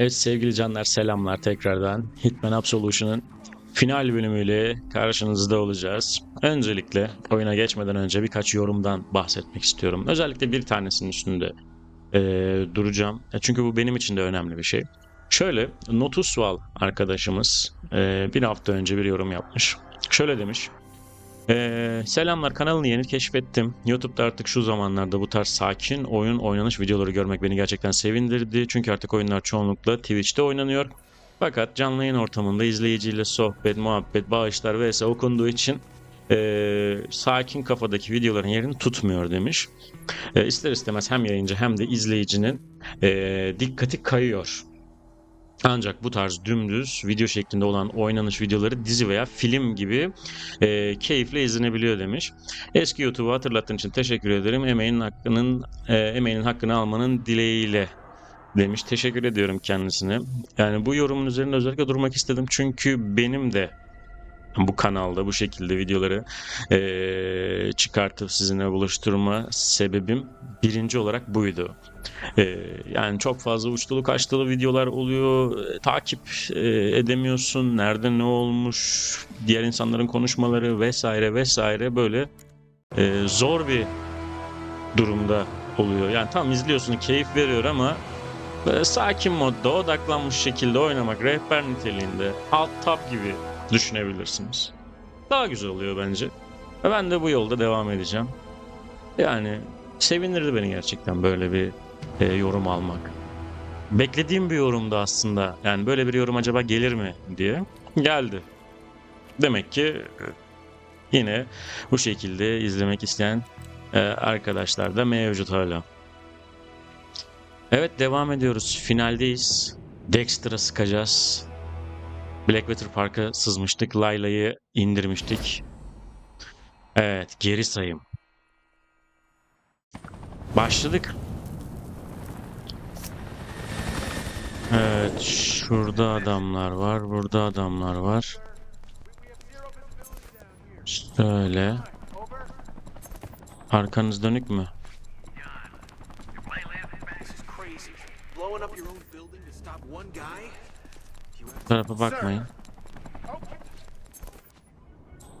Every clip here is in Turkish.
Evet sevgili canlar selamlar tekrardan. Hitman Absolution'ın final bölümüyle karşınızda olacağız. Öncelikle oyuna geçmeden önce birkaç yorumdan bahsetmek istiyorum. Özellikle bir tanesinin üstünde eee, duracağım. E, Çünkü bu benim için de önemli bir şey. Şöyle Notusval arkadaşımız eee, bir hafta önce bir yorum yapmış. Şöyle demiş. Ee, selamlar kanalını yeni keşfettim. YouTube'da artık şu zamanlarda bu tarz sakin oyun oynanış videoları görmek beni gerçekten sevindirdi. Çünkü artık oyunlar çoğunlukla Twitch'te oynanıyor. Fakat canlı yayın ortamında izleyiciyle sohbet, muhabbet, bağışlar vs okunduğu için ee, sakin kafadaki videoların yerini tutmuyor demiş. Ee, ister istemez hem yayıncı hem de izleyicinin ee, dikkati kayıyor. Ancak bu tarz dümdüz video şeklinde olan oynanış videoları dizi veya film gibi e, keyifle izlenebiliyor demiş. Eski YouTube'u hatırlattığın için teşekkür ederim. Emeğinin hakkının e, emeğinin hakkını almanın dileğiyle demiş. Teşekkür ediyorum kendisine. Yani bu yorumun üzerinde özellikle durmak istedim. Çünkü benim de bu kanalda bu şekilde videoları e, çıkartıp sizinle buluşturma sebebim birinci olarak buydu. E, yani çok fazla uçtulu kaçtılı videolar oluyor. E, takip e, edemiyorsun. Nerede ne olmuş, diğer insanların konuşmaları vesaire vesaire böyle e, zor bir durumda oluyor. Yani tam izliyorsun, keyif veriyor ama böyle sakin modda odaklanmış şekilde oynamak rehber niteliğinde alt tab gibi düşünebilirsiniz. Daha güzel oluyor bence. Ve ben de bu yolda devam edeceğim. Yani sevinirdi beni gerçekten böyle bir e, yorum almak. Beklediğim bir yorumdu aslında. Yani böyle bir yorum acaba gelir mi diye. Geldi. Demek ki e, yine bu şekilde izlemek isteyen e, arkadaşlar da mevcut hala. Evet devam ediyoruz. Finaldeyiz. Dexter'a sıkacağız. Blackwater Park'a sızmıştık. Layla'yı indirmiştik. Evet geri sayım. Başladık. Evet, şurada adamlar var, burada adamlar var. Şöyle. Arkanız dönük mü? Blowing up your own building to stop one guy? Tarafa bakmayın.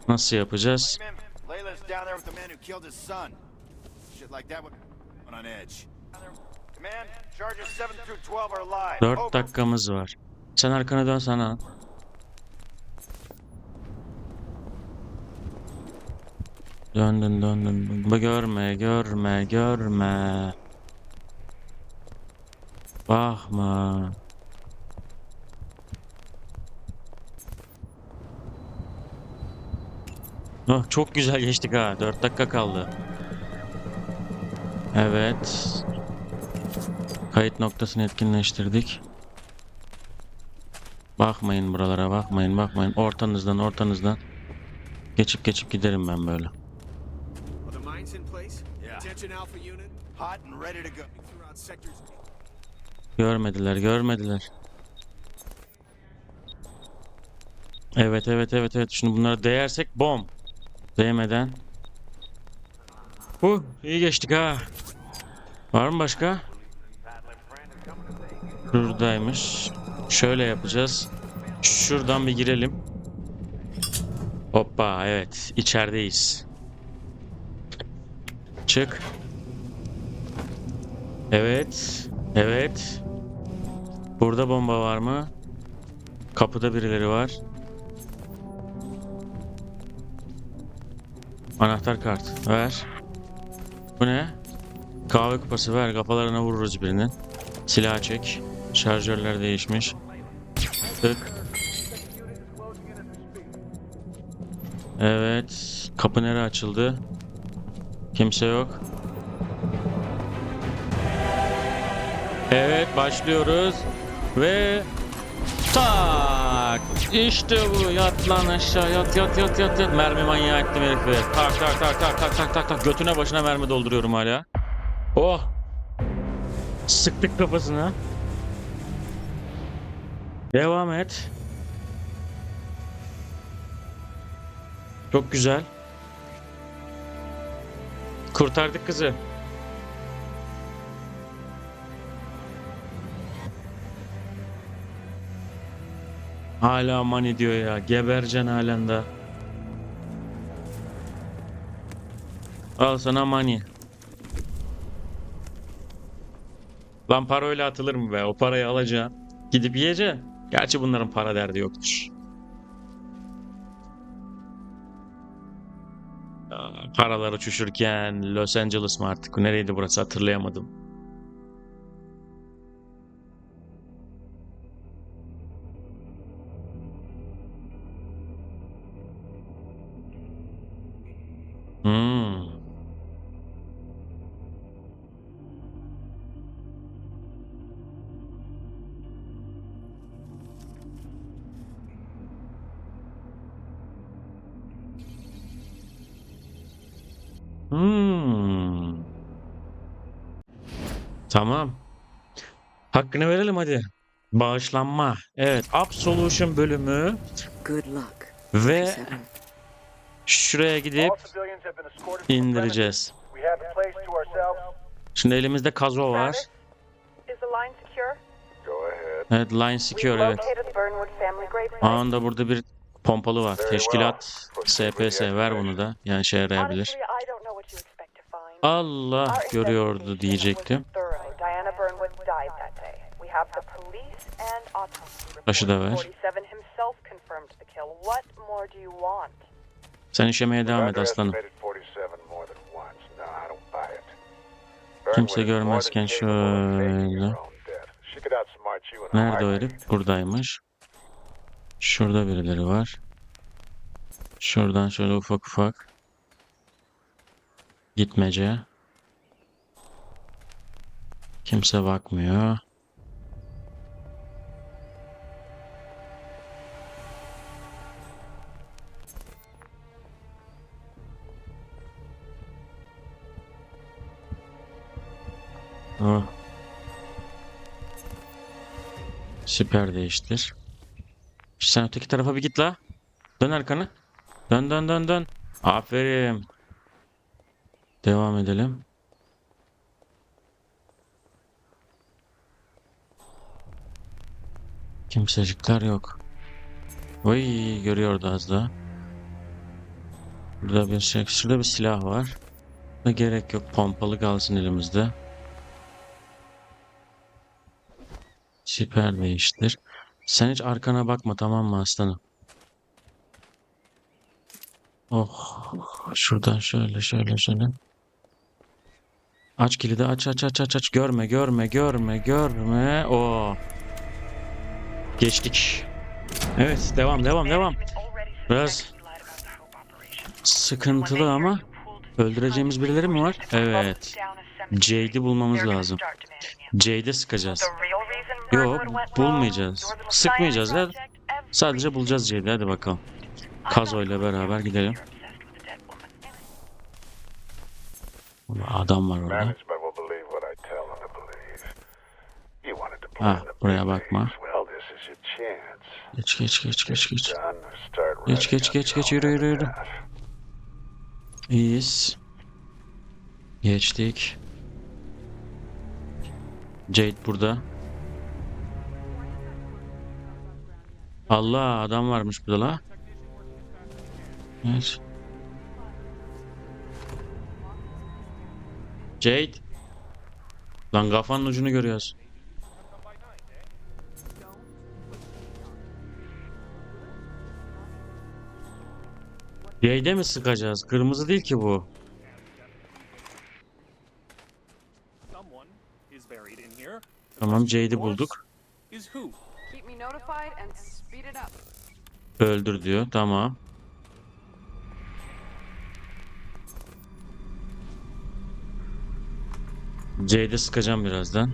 Nasıl yapacağız? Ma'am, Layla's down there with the man who killed his son. Shit like that would went on edge. Command, charges 7 through 12 are alive. 4 Over. dakikamız var. Sen arkana dön sana. Döndün döndün. Bu görme görme görme. Bakma. Oh, çok güzel geçtik ha. 4 dakika kaldı. Evet. Kayıt noktasını etkinleştirdik. Bakmayın buralara bakmayın bakmayın. Ortanızdan ortanızdan. Geçip geçip giderim ben böyle. Görmediler görmediler. Evet evet evet evet. Şimdi bunlara değersek bom. Değmeden. Uh iyi geçtik ha. Var mı başka? Şuradaymış. Şöyle yapacağız. Şuradan bir girelim. Hoppa evet içerideyiz. Çık. Evet. Evet. Burada bomba var mı? Kapıda birileri var. Anahtar kart. Ver. Bu ne? Kahve kupası ver. Kafalarına vururuz birinin. Silah çek. Şarjörler değişmiş. Tık. Evet. Kapı nereye açıldı? Kimse yok. Evet başlıyoruz. Ve tak. İşte bu. Yat lan aşağı. Yat yat yat yat yat. Mermi manyağı ettim herifi. Tak tak tak tak tak tak tak tak. Götüne başına mermi dolduruyorum hala. Oh. Sıktık kafasına. Devam et. Çok güzel. Kurtardık kızı. Hala money diyor ya. Gebercen halen de. Al sana money. Lan para öyle atılır mı be? O parayı alacaksın. Gidip yiyeceksin. Gerçi bunların para derdi yoktur. Aa, Paralar uçuşurken Los Angeles mı artık? Nereydi burası hatırlayamadım. Hmm. Hmm. Tamam. Hakkını verelim hadi. Bağışlanma. Evet. Absolution bölümü Good luck. ve şuraya gidip İndireceğiz. Şimdi elimizde kazo var. Evet line secure evet. Anında burada bir pompalı var. Teşkilat SPS ver bunu da. Yani işe yarayabilir. Allah görüyordu diyecektim. Taşı da ver. Sen işemeye devam et aslanım. Kimse görmezken şöyle. Nerede o herif? Buradaymış. Şurada birileri var. Şuradan şöyle ufak ufak. Gitmece. Kimse bakmıyor. Oh. Süper değiştir. Sen öteki tarafa bir git la. Dön arkanı. Dön dön dön dön. Aferin. Devam edelim. Kimsecikler yok. Vay görüyordu az da. Burada bir şey, şurada bir silah var. Da gerek yok. Pompalı kalsın elimizde. Süper değiştir. Sen hiç arkana bakma tamam mı aslanım? Oh. Şuradan şöyle şöyle şöyle. Aç kilidi aç aç aç aç aç. Görme görme görme görme. O. Geçtik. Evet devam devam devam. Biraz sıkıntılı ama öldüreceğimiz birileri mi var? Evet. Jade'i bulmamız lazım. Jade'e sıkacağız. Yok bulmayacağız. Sıkmayacağız ya. Sadece bulacağız Jade'i hadi bakalım. Kazo ile beraber gidelim. Adam var orada. The buraya bakma. Geç geç geç geç geç. Geç, geç, geç, geç, yürü, yürü, yürü. İyiyiz. Geçtik. Jade burada. Allah adam varmış burada la. Evet. Jade. Lan kafanın ucunu görüyoruz. Jade'e mi sıkacağız? Kırmızı değil ki bu. Tamam Jade'i bulduk. Öldür diyor. Tamam. Jade'e sıkacağım birazdan.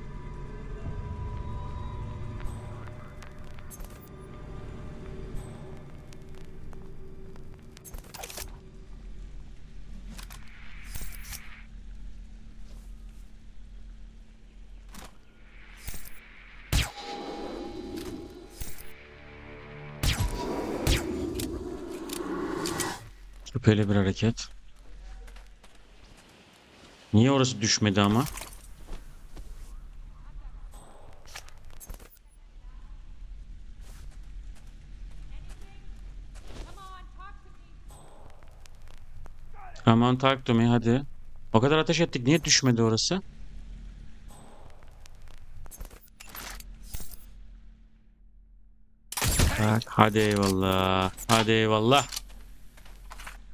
Şüpheli bir hareket. Niye orası düşmedi ama? Aman takdumi hadi. O kadar ateş ettik. Niye düşmedi orası? Tak, hadi eyvallah. Hadi eyvallah.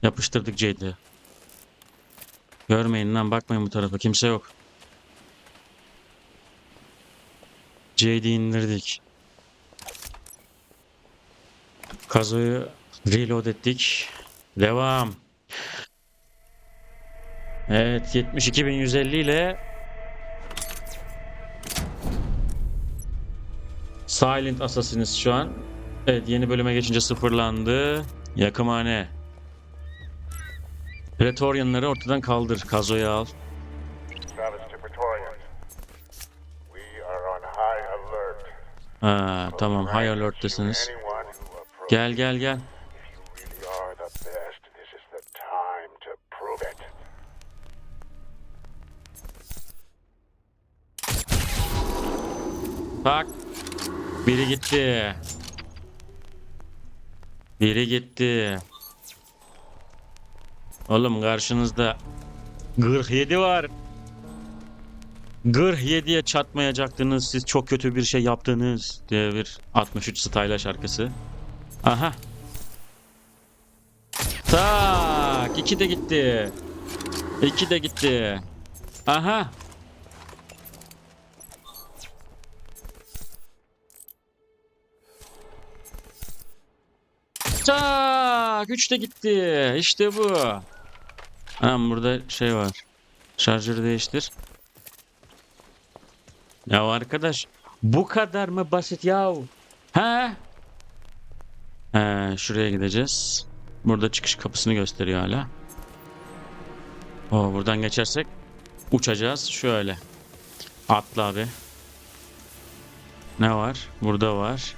Yapıştırdık Jade'i. Görmeyin lan bakmayın bu tarafa. Kimse yok. Jade'i indirdik. Kazoyu reload ettik. Devam. Evet 72.150 ile Silent Assassin's şu an. Evet yeni bölüme geçince sıfırlandı. Yakımhane. Praetorianları ortadan kaldır. Kazoyu al. Ha, tamam high approaches, Gel gel gel. Bak. Biri gitti. Biri gitti. Oğlum karşınızda 47 var. 47'ye çatmayacaktınız. Siz çok kötü bir şey yaptınız diye bir 63 style'a şarkısı. Aha. Tak. iki de gitti. İki de gitti. Aha. Tak! Üç de gitti. İşte bu. Tamam burada şey var. Şarjörü değiştir. Ya arkadaş bu kadar mı basit ya? Ha? He, şuraya gideceğiz. Burada çıkış kapısını gösteriyor hala. O buradan geçersek uçacağız şöyle. Atla abi. Ne var? Burada var.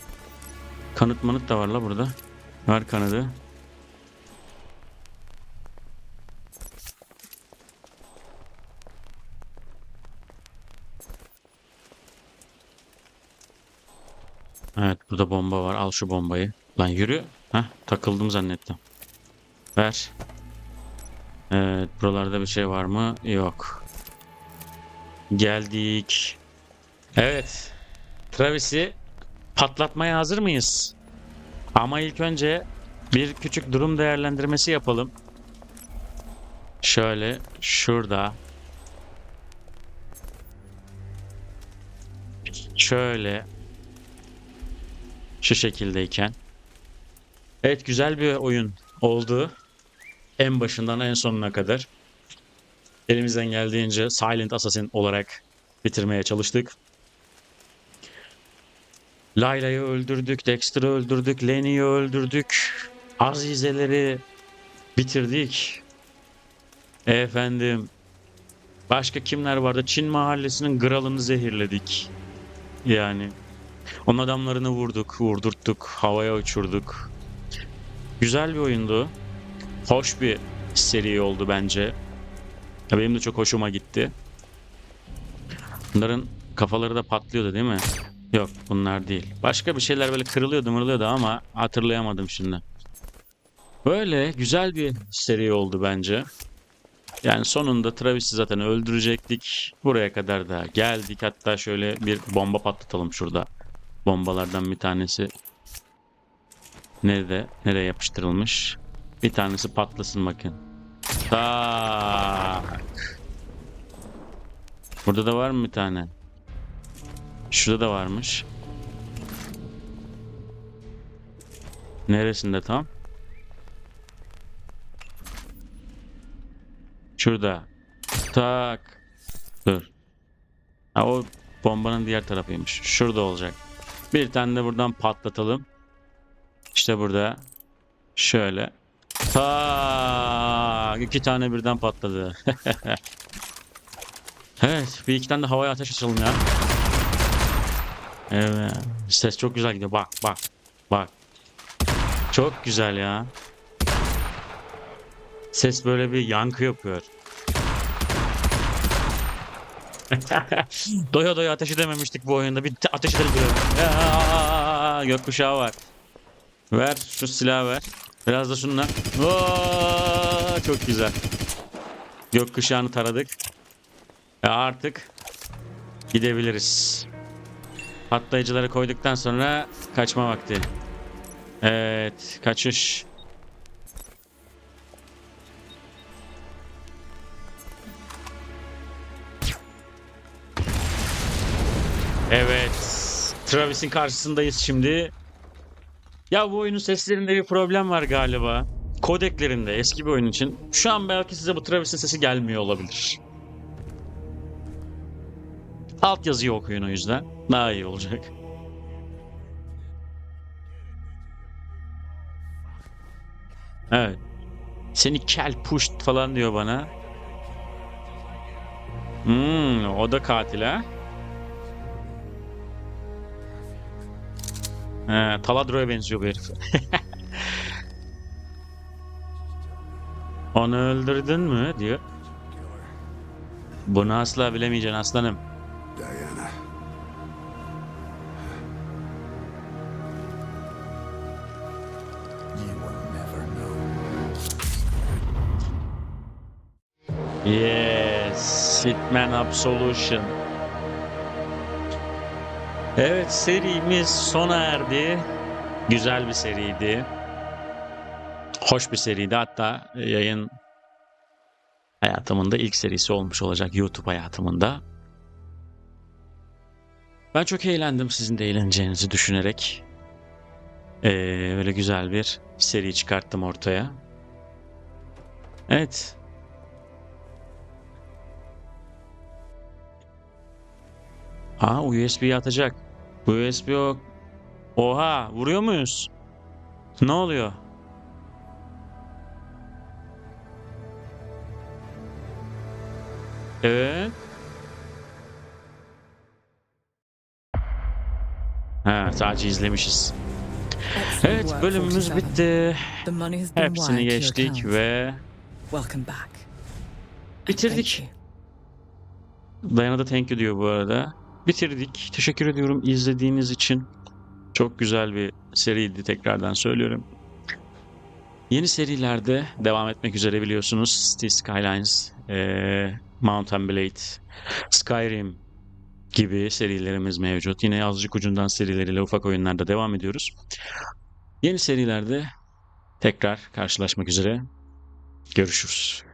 Kanıt manıt da var la burada. Ver kanadı. Evet burada bomba var. Al şu bombayı. Lan yürü. Heh takıldım zannettim. Ver. Evet buralarda bir şey var mı? Yok. Geldik. Evet. Travis'i patlatmaya hazır mıyız? Ama ilk önce bir küçük durum değerlendirmesi yapalım. Şöyle şurada. Şöyle. Şu şekildeyken. Evet güzel bir oyun oldu. En başından en sonuna kadar. Elimizden geldiğince Silent Assassin olarak bitirmeye çalıştık. Layla'yı öldürdük, Dexter'ı öldürdük, Lenny'yi öldürdük. Azizeleri bitirdik. Efendim. Başka kimler vardı? Çin mahallesinin kralını zehirledik. Yani. Onun adamlarını vurduk, vurdurttuk, havaya uçurduk. Güzel bir oyundu. Hoş bir seri oldu bence. Ya benim de çok hoşuma gitti. Bunların kafaları da patlıyordu değil mi? Yok bunlar değil. Başka bir şeyler böyle kırılıyordu mırılıyordu ama hatırlayamadım şimdi. Böyle güzel bir seri oldu bence. Yani sonunda Travis'i zaten öldürecektik. Buraya kadar da geldik. Hatta şöyle bir bomba patlatalım şurada. Bombalardan bir tanesi nerede? Nereye yapıştırılmış? Bir tanesi patlasın bakın. Tak. Burada da var mı bir tane? Şurada da varmış. Neresinde tam? Şurada. Tak. Dur. Ha, o bombanın diğer tarafıymış. Şurada olacak. Bir tane de buradan patlatalım. İşte burada. Şöyle. Tak. iki tane birden patladı. evet. Bir iki tane de havaya ateş açalım ya. Evet. Ses çok güzel gidiyor. Bak bak. Bak. Çok güzel ya. Ses böyle bir yankı yapıyor. doya doya ateş edememiştik bu oyunda. Bir te- ateş edelim. gökkuşağı var. Ver şu silahı ver. Biraz da şundan. Oo, çok güzel. Gökkuşağını taradık. Ve artık gidebiliriz. Patlayıcıları koyduktan sonra kaçma vakti. Evet, kaçış. Travis'in karşısındayız şimdi. Ya bu oyunun seslerinde bir problem var galiba. Kodeklerinde eski bir oyun için. Şu an belki size bu Travis'in sesi gelmiyor olabilir. Alt yazıyı okuyun o yüzden. Daha iyi olacak. Evet. Seni kel puşt falan diyor bana. Hmm, o da katil ha. He, Taladro'ya benziyor bu herif. Onu öldürdün mü diyor. Bunu asla bilemeyeceksin aslanım. Diana. Yes, Hitman Absolution. Evet, serimiz sona erdi. Güzel bir seriydi. Hoş bir seriydi. Hatta yayın hayatımın da ilk serisi olmuş olacak YouTube hayatımında. Ben çok eğlendim sizin de eğleneceğinizi düşünerek. Ee, öyle güzel bir seri çıkarttım ortaya. Evet, Aa USB'yi atacak. USB o. Oha vuruyor muyuz? Ne oluyor? Evet. Ha sadece izlemişiz. Evet bölümümüz bitti. Hepsini geçtik ve bitirdik. Dayana da thank you diyor bu arada. Bitirdik. Teşekkür ediyorum izlediğiniz için. Çok güzel bir seriydi tekrardan söylüyorum. Yeni serilerde devam etmek üzere biliyorsunuz. City Skylines, eee Mountain Blade, Skyrim gibi serilerimiz mevcut. Yine azıcık ucundan serileriyle ufak oyunlarda devam ediyoruz. Yeni serilerde tekrar karşılaşmak üzere. Görüşürüz.